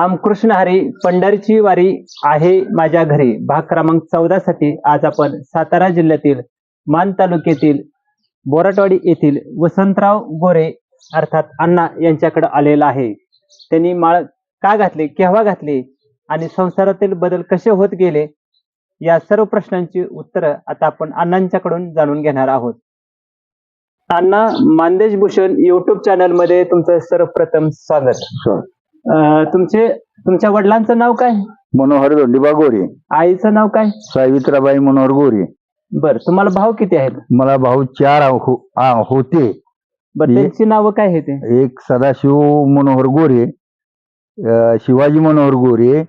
रामकृष्ण हरी पंढरीची वारी आहे माझ्या घरी. भाग क्रमांक चौदा साठी आज आपण सातारा जिल्ह्यातील मान तालुक्यातील बोराटवाडी येथील वसंतराव गोरे अर्थात अण्णा यांच्याकडे आलेला आहे. त्यांनी माळ का घातली केव्हा घातली आणि संसारातील बदल कसे होत गेले या सर्व प्रश्नांची उत्तरं आता आपण अण्णांच्याकडून जाणून घेणार आहोत. अण्णा मानदेश भूषण युट्यूब चॅनलमध्ये तुमचं सर्वप्रथम स्वागत. अं, तुमचे तुमच्या वडिलांचं नाव काय? मनोहर दोंडीबा गोरे. आईचं नाव काय? सावित्राबाई मनोहर गोरे. बर तुम्हाला भाऊ किती आहेत? मला भाऊ चार हो- आ, होते. बर त्यांची नावं काय आहेत? ते एक सदाशिव मनोहर गोरे अ, शिवाजी मनोहर गोरे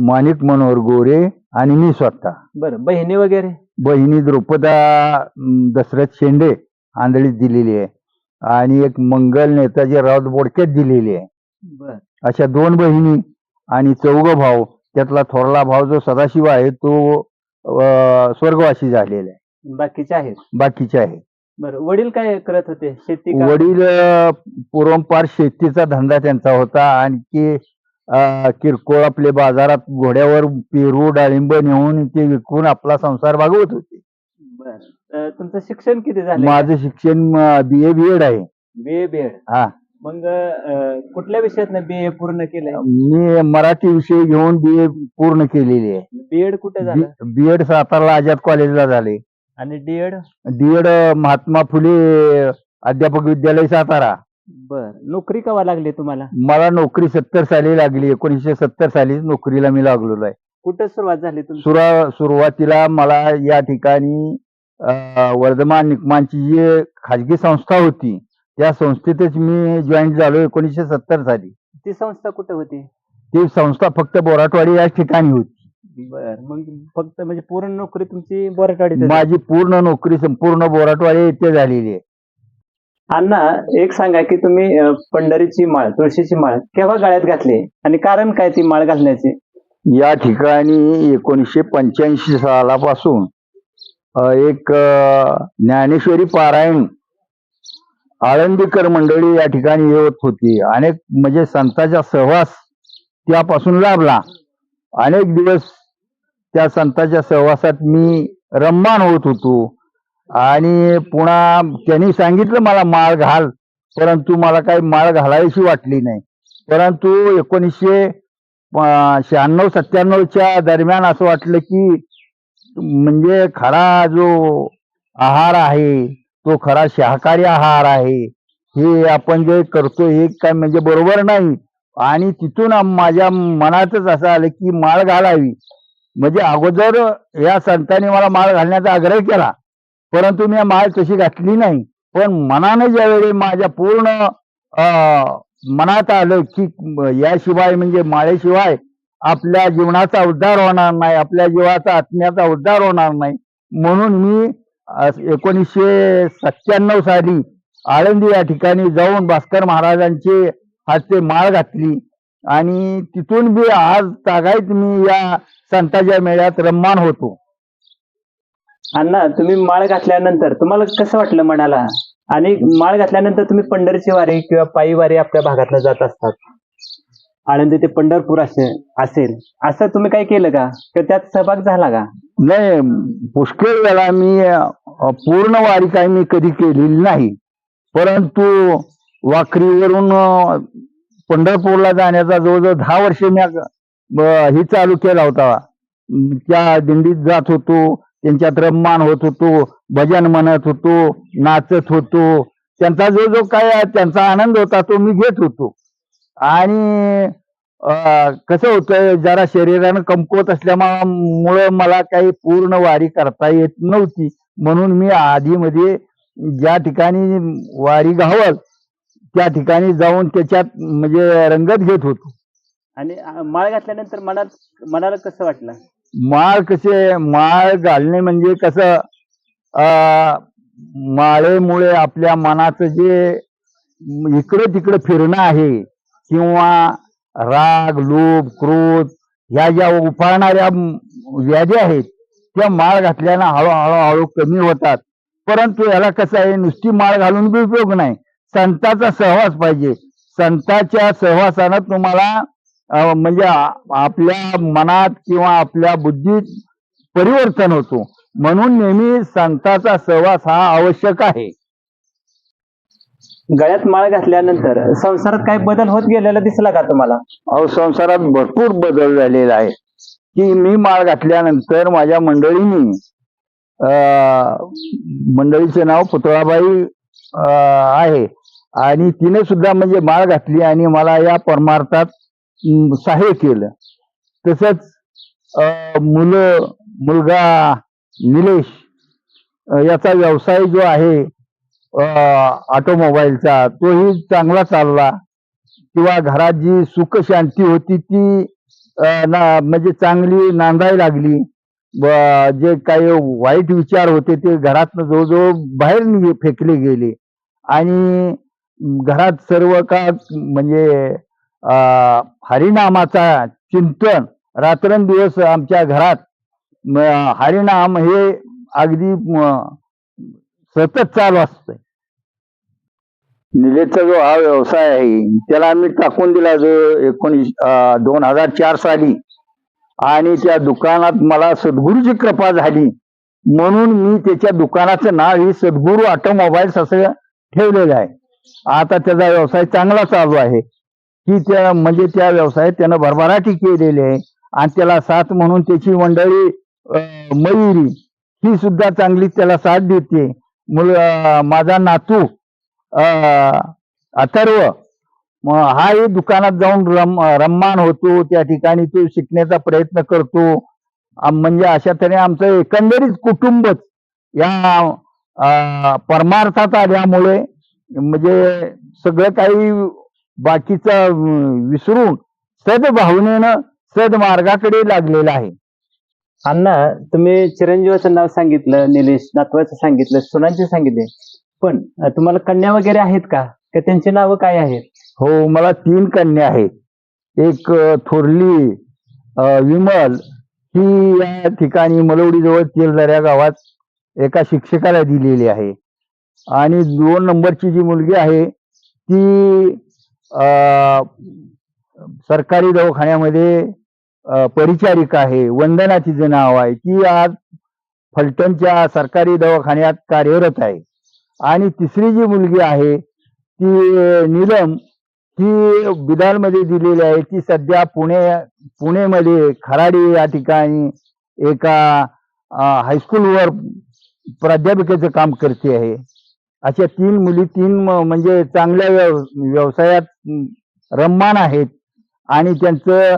माणिक मनोहर गोरे आणि मी स्वतः. बर बहिणी वगैरे? बहिणी द्रौपदा दशरथ शेंडे आंधळीत दिलेली आहे. आणि एक मंगल नेताजी राऊत बोडक्यात दिलेली आहे. बर. अशा दोन बहिणी आणि चौघ भाऊ त्यातला थोरला भाऊ जो सदाशिव आहे तो स्वर्गवासी झालेला आहे. बाकीचे आहेत? बाकीचे आहे बर वडील काय करत होते? शेती का? वडील अ, पूर्वपार शेतीचा धंदा त्यांचा होता. आणखी अ, किरकोळ आपले बाजारात घोड्यावर पेरू डाळिंब नेऊन ते विकून आपला संसार भागवत होते. बर. अं, तुमचं शिक्षण किती झालं? माझं शिक्षण बी ए बी एड आहे. बी ए बी एड हा. मग अं, कुठल्या विषयात बी ए पूर्ण केलंय? मी मराठी विषय घेऊन बी ए पूर्ण केलेली आहे. बी एड कुठे झालं? बी एड सातारा आझाद कॉलेजला झाले. आणि D Ed D Ed Mahatma Phule अध्यापक विद्यालय सातारा. बर. नोकरी कवा लागली तुम्हाला? मला नोकरी सत्तर साली लागली. एकोणीसशे सत्तर साली नोकरीला मी लागलेलो आहे. कुठं सुरुवात झाली तुमची? सुरा सुरुवातीला मला या ठिकाणी अ, वर्धमान निकमांची जी खाजगी संस्था होती त्या संस्थेतच मी जॉईन झालो एकोणीसशे सत्तर साली. ती संस्था कुठं होती? ती संस्था फक्त बोराटवाडी या ठिकाणी होती. बर मग फक्त म्हणजे पूर्ण नोकरी तुमची बोराटवाडीत माझी पूर्ण नोकरी संपूर्ण बोराटवाडी येथे झालेली आहे. अण्णा एक सांगा की तुम्ही अं, पंढरीची माळ तुळशीची माळ केव्हा गळ्यात घातली? आणि कारण काय ती माळ घालण्याचे? या ठिकाणी एकोणीसशे पंच्याऐंशी सालापासून अ, एक अ, ज्ञानेश्वरी पारायण आळंदीकर मंडळी या ठिकाणी येत होती. अनेक म्हणजे संतांचा सहवास त्यापासून लाभला. अनेक दिवस त्या संतांच्या सहवासात मी रम्मान होत होतो. आणि पुन्हा त्यांनी सांगितलं मला माळ घाल परंतु मला काही माळ घालायची वाटली नाही. परंतु एकोणीसशे शहाण्णव सत्त्याण्णवच्या दरम्यान असं वाटलं की म्हणजे खरा जो आहार आहे तो खरा शाकाहारी आहार आहे. हे आपण जे करतो हे काय म्हणजे बरोबर नाही. आणि तिथून माझ्या मनातच असं आलं की माळ घालावी. म्हणजे अगोदर या संतांनी मला माळ घालण्याचा आग्रह केला. परंतु मी माळ तशी घातली नाही. पण मनाने ज्यावेळी माझ्या पूर्ण मनात आलं की याशिवाय म्हणजे माळेशिवाय आपल्या जीवनाचा उद्धार होणार नाही आपल्या जीवाचा आत्म्याचा उद्धार होणार नाही. म्हणून मी एकोणीसशे सत्त्याण्णव साली आळंदी या ठिकाणी जाऊन भास्कर महाराजांचे हातचे माळ घातली. आणि तिथून बी आज तागायत मी या संतांच्या मेळ्यात रम्मान होतो. अण्णा तुम्ही माळ घातल्यानंतर तुम्हाला कसं वाटलं मनाला? आणि माळ घातल्यानंतर तुम्ही पंढरीची वारी किंवा पायी वारी आपल्या भागातनं जात असतात. आळंदी ते पंढरपूर असे असेल. असं तुम्ही काय केलं का? किंवा त्यात सहभाग झाला का? नाही पुष्कळ वेळा मी पूर्ण वारी काही मी कधी केलेली नाही. परंतु वाखरीवरून पंढरपूरला जाण्याचा जवळजवळ दहा वर्ष मी ही चालू केला होता. त्या दिंडीत जात होतो त्यांच्यात रम्मान होत होतो भजन म्हणत होतो नाचत होतो. त्यांचा जो जो काय त्यांचा आनंद होता तो मी घेत होतो. आणि कसं होतं जरा शरीरानं कमकुवत असल्यामुळं मला काही पूर्ण वारी करता येत नव्हती. म्हणून मी आधीमध्ये ज्या ठिकाणी वारी घावल त्या ठिकाणी जाऊन त्याच्यात म्हणजे रंगत घेत होतो. आणि माळ घातल्यानंतर मनात मनाला कसं वाटलं? माळ कसे माळ घालणे म्हणजे कसं माळेमुळे आपल्या मनाचं जे इकडे तिकडे फिरणं आहे किंवा राग लोभ क्रोध ह्या ज्या उफाळणाऱ्या व्याधी आहेत त्या माळ घातल्यानं हळूहळू हळू कमी होतात. परंतु याला कसं आहे नुसती माळ घालून बी उपयोग नाही. संताचा सहवास पाहिजे. संताच्या सहवासानं तुम्हाला म्हणजे आपल्या मनात किंवा आपल्या बुद्धीत परिवर्तन होतो. म्हणून नेहमी संताचा सहवास हा आवश्यक आहे. गळ्यात माळ घातल्यानंतर संसारात काही बदल होत गेलेला दिसला का तुम्हाला? अहो संसारात भरपूर बदल झालेला आहे. की मी माळ घातल्यानंतर माझ्या मंडळींनी मंडळीचं नाव पुतळाबाई आहे. आणि तिने सुद्धा म्हणजे माळ घातली आणि मला या परमार्थात सहाय्य केलं. तसंच मुलं मुलगा निलेश याचा व्यवसाय जो आहे ऑटोमोबाईलचा तोही चांगला चालला. किंवा घरात जी सुखशांती होती ती म्हणजे चांगली नांदाय लागली. जे काही वाईट विचार होते ते घरात जवळजवळ बाहेर फेकले गेले. आणि घरात सर्व का म्हणजे हरिनामाचा चिंतन रात्रंदिवस आमच्या घरात हरिनाम हे अगदी सतत चालू असतं निलेशचा जो हा व्यवसाय आहे त्याला आम्ही टाकून दिला जो एकोणीस दोन हजार चार साली. आणि त्या दुकानात मला सद्गुरूची कृपा झाली. म्हणून मी त्याच्या दुकानाचं नाव ही सद्गुरू ऑटोमोबाईल्स असं ठेवलेलं आहे. आता त्याचा व्यवसाय चांगला चालू आहे. की त्या म्हणजे त्या व्यवसायात त्यानं भरभराटी केलेली आहे. आणि त्याला साथ म्हणून त्याची मंडळी मयुरी ही सुद्धा चांगली त्याला साथ देते. मुल माझा नातू अथर्व. हाही दुकानात जाऊन रम रम्मान होतो त्या ठिकाणी तो शिकण्याचा प्रयत्न करतो. म्हणजे अशा तऱ्हे आमचं एकंदरीत कुटुंबच या परमार्थात आल्यामुळे म्हणजे सगळं काही बाकीचं विसरून सद्भावनेनं सद्मार्गाकडे लागलेलं आहे. अण्णा तुम्ही चिरंजीवाचं नाव सांगितलं निलेश नातवाचं सांगितलं सुनांचे सांगितले. पण तुम्हाला कन्या वगैरे आहेत का? का त्यांची नावं काय आहेत? हो मला तीन कन्या आहेत. एक अ, थोरली अ, विमल. ही या ठिकाणी मलवडीजवळ तेलदऱ्या गावात एका शिक्षकाला दिलेली आहे. आणि दोन नंबरची जी मुलगी आहे ती अ, सरकारी दवाखान्यामध्ये अ, परिचारिका आहे. वंदना तिचं नाव आहे ती आज फलटणच्या सरकारी दवाखान्यात कार्यरत आहे. आणि तिसरी जी मुलगी आहे ती नीलम ही बिदालमध्ये दिलेली आहे. ती सध्या पुणे पुणेमध्ये खराडी या ठिकाणी एका हायस्कूलवर प्राध्यापिकेचं काम करते आहे. अशा तीन मुली तीन म- म्हणजे चांगल्या व्यव व्यवसायात रममान आहेत आणि त्यांचं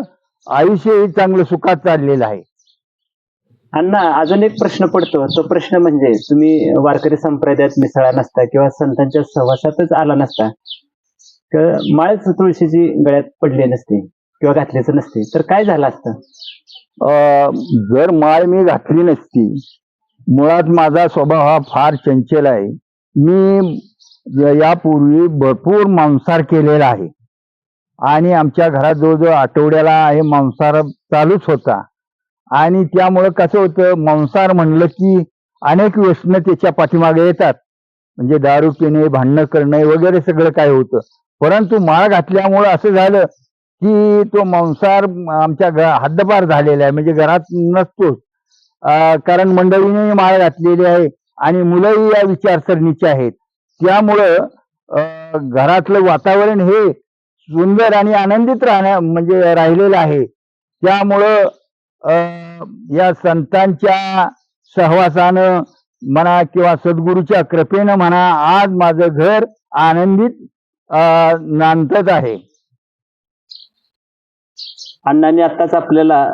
आयुष्यही चांगलं सुखात चाललेलं आहे. अण्णा अजून एक प्रश्न पडतो. तो प्रश्न म्हणजे तुम्ही वारकरी संप्रदायात मिसळा नसता किंवा संतांच्या सहवासातच आला नसता तर माळच तुळशीची गळ्यात पडली नसते किंवा घातलीच नसते तर काय झालं असतं? जर माळ मी घातली नसती मुळात माझा स्वभाव हा फार चंचल आहे. मी यापूर्वी भरपूर मांसाहार केलेला आहे. आणि आमच्या घरात जवळजवळ आठवड्याला हे मांसाहार चालूच होता. आणि त्यामुळं कसं होतं मांसाहार म्हणलं की अनेक व्यसन त्याच्या पाठीमागे येतात. म्हणजे दारू पिणे भांडणं करणे वगैरे सगळं काय होतं. परंतु माळ घातल्यामुळं असं झालं की तो मांसाहार आमच्या घ- हद्दपार झालेला आहे. म्हणजे घरात नसतोच कारण मंडळीने माळ घातलेली आहे आणि मुलंही या विचारसरणीची आहेत. त्यामुळं घरातलं वातावरण हे सुंदर आणि आनंदित राहण्या म्हणजे राहिलेलं आहे. त्यामुळं या संतांच्या सहवासानं म्हणा किंवा सद्गुरूच्या कृपेनं म्हणा आज माझं घर आनंदित नांदत आहे. अण्णांनी आताच आपल्याला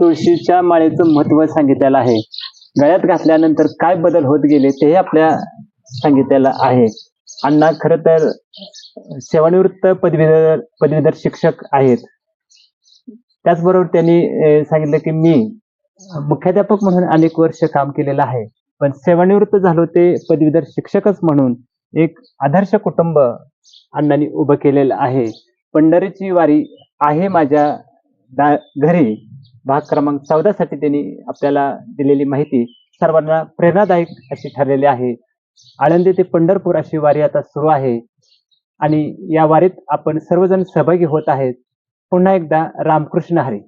तुळशीच्या माळेचं महत्त्व सांगितलेलं आहे. गळ्यात घातल्यानंतर काय बदल होत गेले तेही आपल्या सांगितलेलं आहे. अण्णा खर तर सेवानिवृत्त पदवीधर पदवीधर शिक्षक आहेत. त्याचबरोबर त्यांनी सांगितलं की मी मुख्याध्यापक म्हणून अनेक वर्ष काम केलेलं आहे. पण सेवानिवृत्त झालो ते पदवीधर शिक्षकच म्हणून एक आदर्श कुटुंब अण्णांनी उभं केलेलं आहे. पंढरीची वारी आहे माझ्या दा- घरी. भाग क्रमांक चौदा साठी त्यांनी आपल्याला दिलेली माहिती सर्वांना प्रेरणादायक अशी ठरलेली आहे. आळंदी ते पंढरपूर अशी वारी आता सुरू आहे. आणि या वारीत आपण सर्वजण सहभागी होत आहेत. पुन्हा एकदा रामकृष्ण हरी.